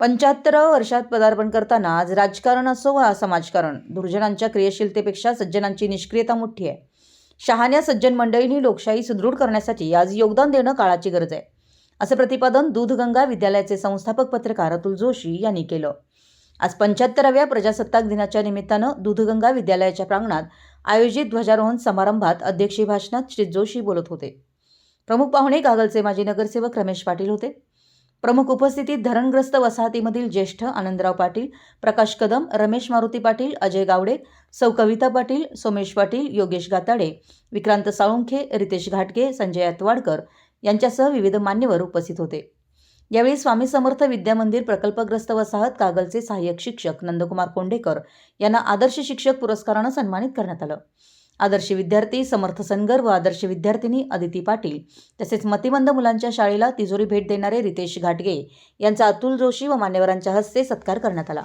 पंच्याहत्तर वर्षात पदार्पण करताना आज राजकारण असो वा समाजकारण दुर्जनांच्या क्रियाशीलतेपेक्षा सज्जनांची निष्क्रियता मोठी आहे. शहाण्या सज्जन मंडळींनी लोकशाही सुदृढ करण्यासाठी आज योगदान देणं काळाची गरज आहे. असं प्रतिपादन दूधगंगा विद्यालयाचे संस्थापक पत्रकार अतुल जोशी यांनी केलं. आज पंच्याहत्तराव्या प्रजासत्ताक दिनाच्या निमित्तानं दूधगंगा विद्यालयाच्या प्रांगणात आयोजित ध्वजारोहण समारंभात अध्यक्षीय भाषणात श्री जोशी बोलत होते. प्रमुख पाहुणे कागलचे माजी नगरसेवक रमेश पाटील होते. प्रमुख उपस्थितीत धरणग्रस्त वसाहतीमधील ज्येष्ठ आनंदराव पाटील प्रकाश कदम रमेश मारुती पाटील अजय गावडे सौ कविता पाटील सोमेश पाटील योगेश गाताडे विक्रांत साळुंखे रितेश घाटगे संजय अतवाडकर यांच्यासह विविध मान्यवर उपस्थित होते. यावेळी स्वामी समर्थ विद्यामंदिर प्रकल्पग्रस्त वसाहत कागलचे सहाय्यक शिक्षक नंदकुमार कोंडेकर यांना आदर्श शिक्षक पुरस्कारानं सन्मानित करण्यात आलं. आदर्श विद्यार्थी समर्थ सनगर व आदर्श विद्यार्थिनी अदिती पाटील. तसेच मतिमंद मुलांच्या शाळेला तिजोरी भेट देणारे रितेश घाटगे यांचा अतुल जोशी व मान्यवरांच्या हस्ते सत्कार करण्यात आला.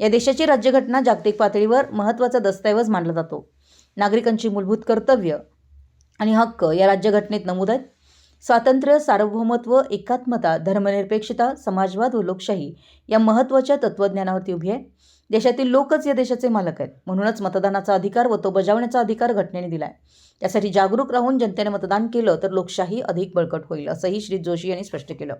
या देशाची राज्यघटना जागतिक पातळीवर महत्त्वाचा दस्तऐवज मानला जातो. नागरिकांची मूलभूत कर्तव्य आणि हक्क या राज्यघटनेत नमूद आहेत. स्वातंत्र्य सार्वभौमत्व एकात्मता धर्मनिरपेक्षता समाजवाद व लोकशाही या महत्त्वाच्या तत्त्वज्ञानावरती उभी आहे. देशातील लोकच या देशाचे मालक आहेत. म्हणूनच मतदानाचा अधिकार व तो बजावण्याचा अधिकार घटनेने दिला आहे त्यासाठी जागरूक राहून जनतेने मतदान केलं तर लोकशाही अधिक बळकट होईल असंही श्री जोशी यांनी स्पष्ट केलं.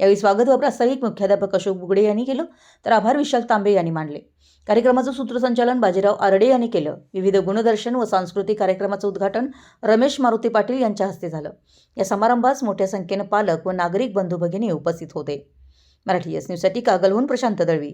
यावेळी स्वागत व प्रास्ताविक मुख्याध्यापक अशोक बुगडे यांनी केलं. तर आभार विशाल तांबे यांनी मांडले कार्यक्रमाचं सूत्रसंचालन बाजीराव आरडे यांनी केलं. विविध गुणदर्शन व सांस्कृतिक कार्यक्रमाचं उद्घाटन रमेश मारुती पाटील यांच्या हस्ते झालं. या समारंभास मोठ्या संख्येनं पालक व नागरिक बंधू भगिनी उपस्थित होते. मराठी एस न्यूजसाठी कागलहून प्रशांत दळवी.